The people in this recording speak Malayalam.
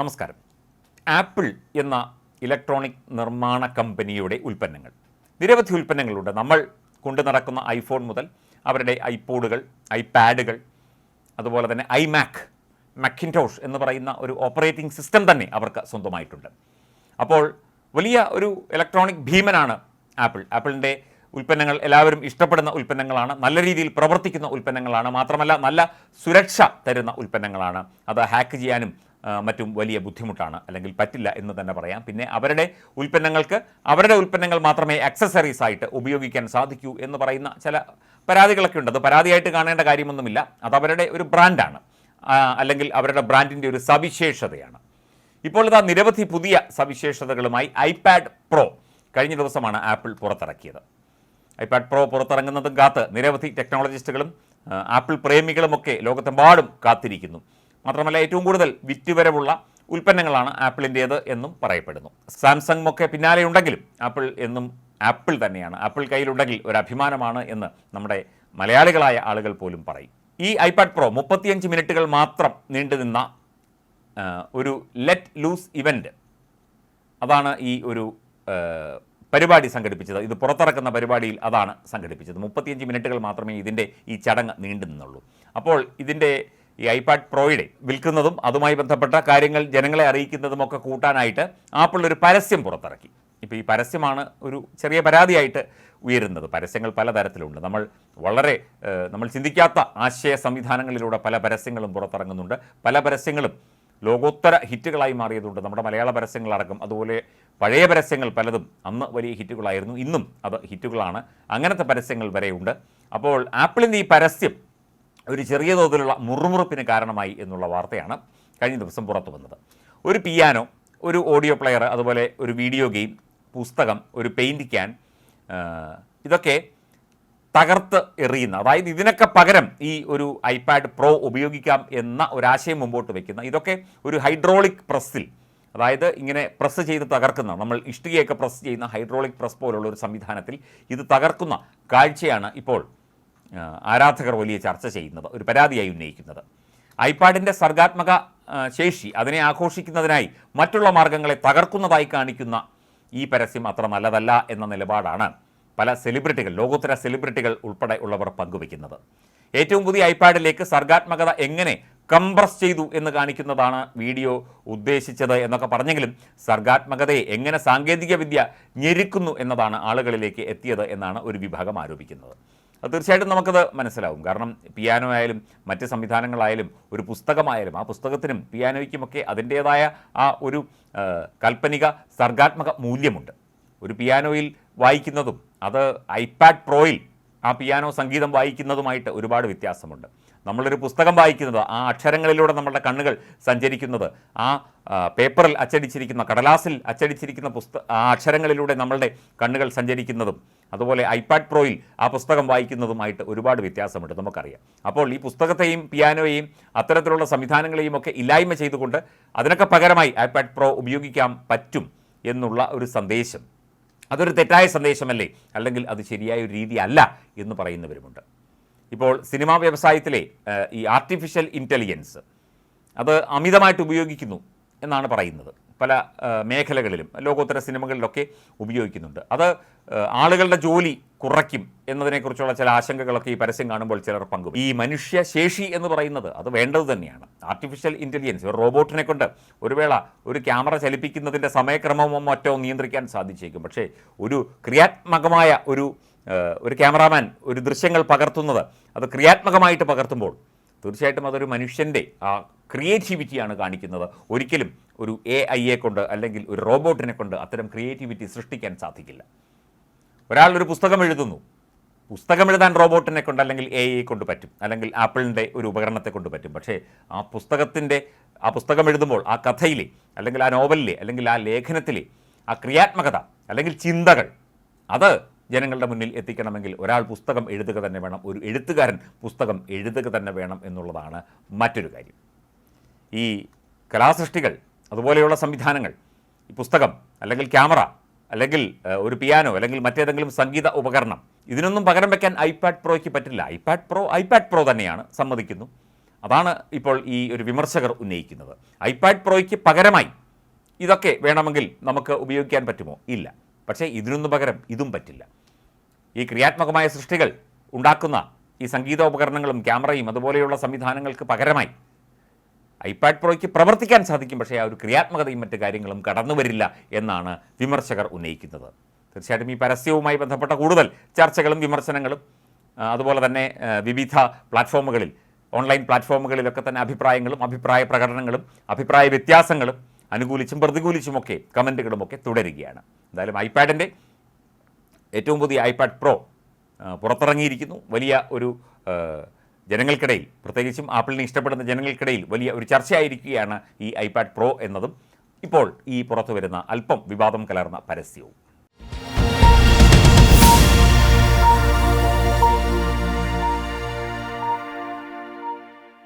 നമസ്കാരം. ആപ്പിൾ എന്ന ഇലക്ട്രോണിക് നിർമ്മാണ കമ്പനിയുടെ ഉൽപ്പന്നങ്ങൾ. നിരവധി ഉൽപ്പന്നങ്ങളുണ്ട്. നമ്മൾ കൊണ്ടു നടക്കുന്ന ഐഫോൺ മുതൽ അവരുടെ ഐപോഡുകൾ ഐപാഡുകൾ അതുപോലെ തന്നെ ഐമാക് മക്കിൻടോഷ് എന്ന് പറയുന്ന ഒരു ഓപ്പറേറ്റിംഗ് സിസ്റ്റം തന്നെ അവർക്ക് സ്വന്തമായിട്ടുണ്ട്. അപ്പോൾ വലിയ ഒരു ഇലക്ട്രോണിക് ഭീമനാണ് ആപ്പിൾ. ആപ്പിളിന്റെ ഉൽപ്പന്നങ്ങൾ എല്ലാവരും ഇഷ്ടപ്പെടുന്ന ഉൽപ്പന്നങ്ങളാണ് നല്ല രീതിയിൽ പ്രവർത്തിക്കുന്ന ഉൽപ്പന്നങ്ങളാണ് മാത്രമല്ല നല്ല സുരക്ഷ തരുന്ന ഉൽപ്പന്നങ്ങളാണ്. അത് ഹാക്ക് ചെയ്യാനും മറ്റും വലിയ ബുദ്ധിമുട്ടാണ്. അല്ലെങ്കിൽ പറ്റില്ല എന്ന് തന്നെ പറയാം. പിന്നെ അവരുടെ ഉൽപ്പന്നങ്ങൾക്ക് അവരുടെ ഉൽപ്പന്നങ്ങൾ മാത്രമേ അക്സസറീസ് ആയിട്ട് ഉപയോഗിക്കാൻ സാധിക്കൂ എന്ന് പറയുന്ന ചില പരാതികളൊക്കെ ഉണ്ട്. അത് പരാതിയായിട്ട് കാണേണ്ട കാര്യമൊന്നുമില്ല. അത് അവരുടെ ഒരു ബ്രാൻഡാണ് അല്ലെങ്കിൽ അവരുടെ ബ്രാൻഡിന്റെ ഒരു സവിശേഷതയാണ്. ഇപ്പോൾ ഇതാ നിരവധി പുതിയ സവിശേഷതകളുമായി ഐപാഡ് പ്രോ കഴിഞ്ഞ ദിവസമാണ് ആപ്പിൾ പുറത്തിറക്കിയത്. ഐപാഡ് പ്രോ പുറത്തിറങ്ങുന്നതും കാത്ത് നിരവധി ടെക്നോളജിസ്റ്റുകളും ആപ്പിൾ പ്രേമികളുമൊക്കെ ലോകത്തെമ്പാടും കാത്തിരിക്കുന്നു. മാത്രമല്ല ഏറ്റവും കൂടുതൽ വിറ്റുവരവുള്ള ഉൽപ്പന്നങ്ങളാണ് ആപ്പിളിന്റേത് എന്നും പറയപ്പെടുന്നു. സാംസങ് ഒക്കെ പിന്നാലെ ഉണ്ടെങ്കിലും ആപ്പിൾ എന്നും ആപ്പിൾ തന്നെയാണ്. ആപ്പിൾ കയ്യിലുണ്ടെങ്കിൽ ഒരു അഭിമാനമാണ് എന്ന് നമ്മുടെ മലയാളികളായ ആളുകൾ പോലും പറയും. ഈ ഐപാഡ് പ്രോ മുപ്പത്തിയഞ്ച് മിനിറ്റുകൾ മാത്രം നീണ്ടുനിന്ന ഒരു ലെറ്റ് ലൂസ് ഇവന്റ് അതാണ് ഈ ഒരു പരിപാടി സംഘടിപ്പിച്ചത്. ഇത് പുറത്തിറക്കുന്ന പരിപാടിയിൽ അതാണ് സംഘടിപ്പിച്ചത്. മുപ്പത്തിയഞ്ച് മിനിറ്റുകൾ മാത്രമേ ഇതിന്റെ ഈ ചടങ്ങ് നീണ്ടു നിന്നുള്ളൂ. അപ്പോൾ ഇതിന്റെ ഈ ഐപാഡ് പ്രോയുടെ വിൽക്കുന്നതും അതുമായി ബന്ധപ്പെട്ട കാര്യങ്ങൾ ജനങ്ങളെ അറിയിക്കുന്നതുമൊക്കെ കൂട്ടാനായിട്ട് ആപ്പിൾ ഒരു പരസ്യം പുറത്തിറക്കി. ഇപ്പോൾ ഈ പരസ്യമാണ് ഒരു ചെറിയ പരാതിയായിട്ട് ഉയരുന്നത്. പരസ്യങ്ങൾ പലതരത്തിലുണ്ട്. നമ്മൾ വളരെ നമ്മൾ ചിന്തിക്കാത്ത ആശയ സംവിധാനങ്ങളിലൂടെ പല പരസ്യങ്ങളും പുറത്തിറങ്ങുന്നുണ്ട്. പല പരസ്യങ്ങളും ലോകോത്തര ഹിറ്റുകളായി മാറിയതുണ്ട് നമ്മുടെ മലയാള പരസ്യങ്ങളടക്കം അതുപോലെ പഴയ പരസ്യങ്ങൾ പലതും അന്ന് വലിയ ഹിറ്റുകളായിരുന്നു. ഇന്നും അത് ഹിറ്റുകളാണ്. അങ്ങനത്തെ പരസ്യങ്ങൾ വരെയുണ്ട്. അപ്പോൾ ആപ്പിളിന്റെ ഈ പരസ്യം ഒരു ചെറിയ തോതിലുള്ള മുറുമുറുപ്പിന് കാരണമായി എന്നുള്ള വാർത്തയാണ് കഴിഞ്ഞ ദിവസം പുറത്തു വന്നത്. ഒരു പിയാനോ ഒരു ഓഡിയോ പ്ലെയർ അതുപോലെ ഒരു വീഡിയോ ഗെയിം പുസ്തകം ഒരു പെയിന്റ് ക്യാൻ ഇതൊക്കെ തകർത്ത് എറിയുന്ന അതായത് ഇതിനൊക്കെ പകരം ഈ ഒരു ഐപാഡ് പ്രോ ഉപയോഗിക്കാം എന്ന ഒരാശയം മുമ്പോട്ട് വയ്ക്കുന്ന ഇതൊക്കെ ഒരു ഹൈഡ്രോളിക് പ്രസ്സിൽ അതായത് ഇങ്ങനെ പ്രസ് ചെയ്ത് തകർക്കുന്ന നമ്മൾ ഇഷ്ടികയൊക്കെ പ്രസ് ചെയ്യുന്ന ഹൈഡ്രോളിക് പ്രസ് പോലുള്ള ഒരു സംവിധാനത്തിൽ ഇത് തകർക്കുന്ന കാഴ്ചയാണ് ഇപ്പോൾ ആരാധകർ വലിയ ചർച്ച ചെയ്യുന്നത് ഒരു പരാതിയായി ഉന്നയിക്കുന്നത്. ഐപാഡിന്റെ സർഗാത്മക ശേഷി അതിനെ ആഘോഷിക്കുന്നതിനായി മറ്റുള്ള മാർഗങ്ങളെ തകർക്കുന്നതായി കാണിക്കുന്ന ഈ പരസ്യം അത്ര നല്ലതല്ല എന്ന നിലപാടാണ് പല സെലിബ്രിറ്റികൾ ലോകോത്തര സെലിബ്രിറ്റികൾ ഉൾപ്പെടെ ഉള്ളവർ പങ്കുവയ്ക്കുന്നത്. ഏറ്റവും പുതിയ ഐപാഡിലേക്ക് സർഗാത്മകത എങ്ങനെ കംപ്രസ് ചെയ്തു എന്ന് കാണിക്കുന്നതാണ് വീഡിയോ ഉദ്ദേശിച്ചത് എന്നൊക്കെ പറഞ്ഞെങ്കിലും സർഗാത്മകതയെ എങ്ങനെ സാങ്കേതികവിദ്യ ഞെരുക്കുന്നു എന്നതാണ് ആളുകളിലേക്ക് എത്തിയത് എന്നാണ് ഒരു വിഭാഗം ആരോപിക്കുന്നത്. അത് തീർച്ചയായിട്ടും നമുക്കത് മനസ്സിലാവും. കാരണം പിയാനോ ആയാലും മറ്റ് സംവിധാനങ്ങളായാലും ഒരു പുസ്തകമായാലും ആ പുസ്തകത്തിനും പിയാനോയ്ക്കുമൊക്കെ അതിന്റേതായ ആ ഒരു കാൽപ്പനിക സർഗാത്മക മൂല്യമുണ്ട്. ഒരു പിയാനോയിൽ വായിക്കുന്നതും അത് ഐപാഡ് പ്രോയിൽ ആ പിയാനോ സംഗീതം വായിക്കുന്നതുമായിട്ട് ഒരുപാട് വ്യത്യാസമുണ്ട്. നമ്മളൊരു പുസ്തകം വായിക്കുന്നത് ആ അക്ഷരങ്ങളിലൂടെ നമ്മളുടെ കണ്ണുകൾ സഞ്ചരിക്കുന്നത് ആ പേപ്പറിൽ അച്ചടിച്ചിരിക്കുന്ന കടലാസിൽ അച്ചടിച്ചിരിക്കുന്ന പുസ്ത ആ അക്ഷരങ്ങളിലൂടെ നമ്മളുടെ കണ്ണുകൾ സഞ്ചരിക്കുന്നതും അതുപോലെ ഐപാഡ് പ്രോയിൽ ആ പുസ്തകം വായിക്കുന്നതുമായിട്ട് ഒരുപാട് വ്യത്യാസമുണ്ട് നമുക്കറിയാം. അപ്പോൾ ഈ പുസ്തകത്തെയും പിയാനോയെയും അത്തരത്തിലുള്ള സംവിധാനങ്ങളെയും ഒക്കെ ഇല്ലായ്മ ചെയ്തുകൊണ്ട് അതിനൊക്കെ പകരമായി ഐപാഡ് പ്രോ ഉപയോഗിക്കാൻ പറ്റും എന്നുള്ള ഒരു സന്ദേശം അതൊരു തെറ്റായ സന്ദേശമല്ലേ? അല്ലെങ്കിൽ അത് ശരിയായ ഒരു രീതി അല്ല എന്ന് പറയുന്നവരുമുണ്ട്. ഇപ്പോൾ സിനിമാ വ്യവസായത്തിലെ ഈ ആർട്ടിഫിഷ്യൽ ഇന്റലിജൻസ് അത് അമിതമായിട്ട് ഉപയോഗിക്കുന്നു എന്നാണ് പറയുന്നത്. പല മേഖലകളിലും ലോകോത്തര സിനിമകളിലൊക്കെ ഉപയോഗിക്കുന്നുണ്ട്. അത് ആളുകളുടെ ജോലി കുറയ്ക്കും എന്നതിനെക്കുറിച്ചുള്ള ചില ആശങ്കകളൊക്കെ ഈ പരസ്യം കാണുമ്പോൾ ചിലർ പങ്കും ഈ മനുഷ്യ ശേഷി എന്ന് പറയുന്നത് അത് വേണ്ടത് തന്നെയാണ്. ആർട്ടിഫിഷ്യൽ ഇന്റലിജൻസ് ഒരു റോബോട്ടിനെ കൊണ്ട് ഒരു വേള ഒരു ക്യാമറ ചലിപ്പിക്കുന്നതിന്റെ സമയക്രമമോ മറ്റോ നിയന്ത്രിക്കാൻ സാധിച്ചേക്കും. പക്ഷേ ഒരു ക്രിയാത്മകമായ ഒരു ഒരു ക്യാമറാമാൻ ഒരു ദൃശ്യങ്ങൾ പകർത്തുന്നത് അത് ക്രിയാത്മകമായിട്ട് പകർത്തുമ്പോൾ തീർച്ചയായിട്ടും അതൊരു മനുഷ്യന്റെ ആ ക്രിയേറ്റിവിറ്റിയാണ് കാണിക്കുന്നത്. ഒരിക്കലും ഒരു എ ഐയെ കൊണ്ട് അല്ലെങ്കിൽ ഒരു റോബോട്ടിനെ കൊണ്ട് അത്തരം ക്രിയേറ്റിവിറ്റി സൃഷ്ടിക്കാൻ സാധിക്കില്ല. ഒരാൾ ഒരു പുസ്തകം എഴുതുന്നു. പുസ്തകം എഴുതാൻ റോബോട്ടിനെ കൊണ്ട് അല്ലെങ്കിൽ എ ഐ കൊണ്ട് പറ്റും. അല്ലെങ്കിൽ ആപ്പിളിന്റെ ഒരു ഉപകരണത്തെ കൊണ്ട് പറ്റും. പക്ഷേ ആ പുസ്തകത്തിന്റെ ആ പുസ്തകം എഴുതുമ്പോൾ ആ കഥയിലെ അല്ലെങ്കിൽ ആ നോവലിലെ അല്ലെങ്കിൽ ആ ലേഖനത്തിലെ ആ ക്രിയാത്മകത അല്ലെങ്കിൽ ചിന്തകൾ അത് ജനങ്ങളുടെ മുന്നിൽ എത്തിക്കണമെങ്കിൽ ഒരാൾ പുസ്തകം എഴുതുക തന്നെ വേണം. ഒരു എഴുത്തുകാരൻ പുസ്തകം എഴുതുക തന്നെ വേണം എന്നുള്ളതാണ് മറ്റൊരു കാര്യം. ഈ കലാസൃഷ്ടികൾ അതുപോലെയുള്ള സംവിധാനങ്ങൾ ഈ പുസ്തകം അല്ലെങ്കിൽ ക്യാമറ അല്ലെങ്കിൽ ഒരു പിയാനോ അല്ലെങ്കിൽ മറ്റേതെങ്കിലും സംഗീത ഉപകരണം ഇതിനൊന്നും പകരം വയ്ക്കാൻ ഐപാഡ് പ്രോയ്ക്ക് പറ്റില്ല. ഐപാഡ് പ്രോ ഐപാഡ് പ്രോ തന്നെയാണ് സമ്മതിക്കുന്നു. അതാണ് ഇപ്പോൾ ഈ ഒരു വിമർശകർ ഉന്നയിക്കുന്നത്. ഐപാഡ് പ്രോയ്ക്ക് പകരമായി ഇതൊക്കെ വേണമെങ്കിൽ നമുക്ക് ഉപയോഗിക്കാൻ പറ്റുമോ? ഇല്ല. പക്ഷേ ഇതിനൊന്നും പകരം ഇതും പറ്റില്ല. ഈ ക്രിയാത്മകമായ സൃഷ്ടികൾ ഉണ്ടാക്കുന്ന ഈ സംഗീതോപകരണങ്ങളും ക്യാമറയും അതുപോലെയുള്ള സംവിധാനങ്ങൾക്ക് പകരമായി ഐപാഡ് പ്രോയ്ക്ക് പ്രവർത്തിക്കാൻ സാധിക്കും പക്ഷേ ആ ഒരു ക്രിയാത്മകതയും മറ്റു കാര്യങ്ങളും കടന്നു വരില്ല എന്നാണ് വിമർശകർ ഉന്നയിക്കുന്നത്. തീർച്ചയായിട്ടും ഈ പരസ്യവുമായി ബന്ധപ്പെട്ട കൂടുതൽ ചർച്ചകളും വിമർശനങ്ങളും അതുപോലെ തന്നെ വിവിധ പ്ലാറ്റ്ഫോമുകളിൽ ഓൺലൈൻ പ്ലാറ്റ്ഫോമുകളിലൊക്കെ തന്നെ അഭിപ്രായങ്ങളും അഭിപ്രായ പ്രകടനങ്ങളും അഭിപ്രായ വ്യത്യാസങ്ങളും അനുകൂലിച്ചും പ്രതികൂലിച്ചുമൊക്കെ കമന്റുകളുമൊക്കെ തുടരുകയാണ്. എന്തായാലും ഐപാഡിന്റെ ഏറ്റവും പുതിയ ഐപാഡ് പ്രോ പുറത്തിറങ്ങിയിരിക്കുന്നു. വലിയ ഒരു ജനങ്ങൾക്കിടയിൽ പ്രത്യേകിച്ചും ആപ്പിളിനെ ഇഷ്ടപ്പെടുന്ന ജനങ്ങൾക്കിടയിൽ വലിയ ഒരു ചർച്ചയായിരിക്കുകയാണ് ഈ ഐപാഡ് പ്രോ എന്നതും. ഇപ്പോൾ ഈ പുറത്തു വരുന്ന അല്പം വിവാദം കലർന്ന പരസ്യവും.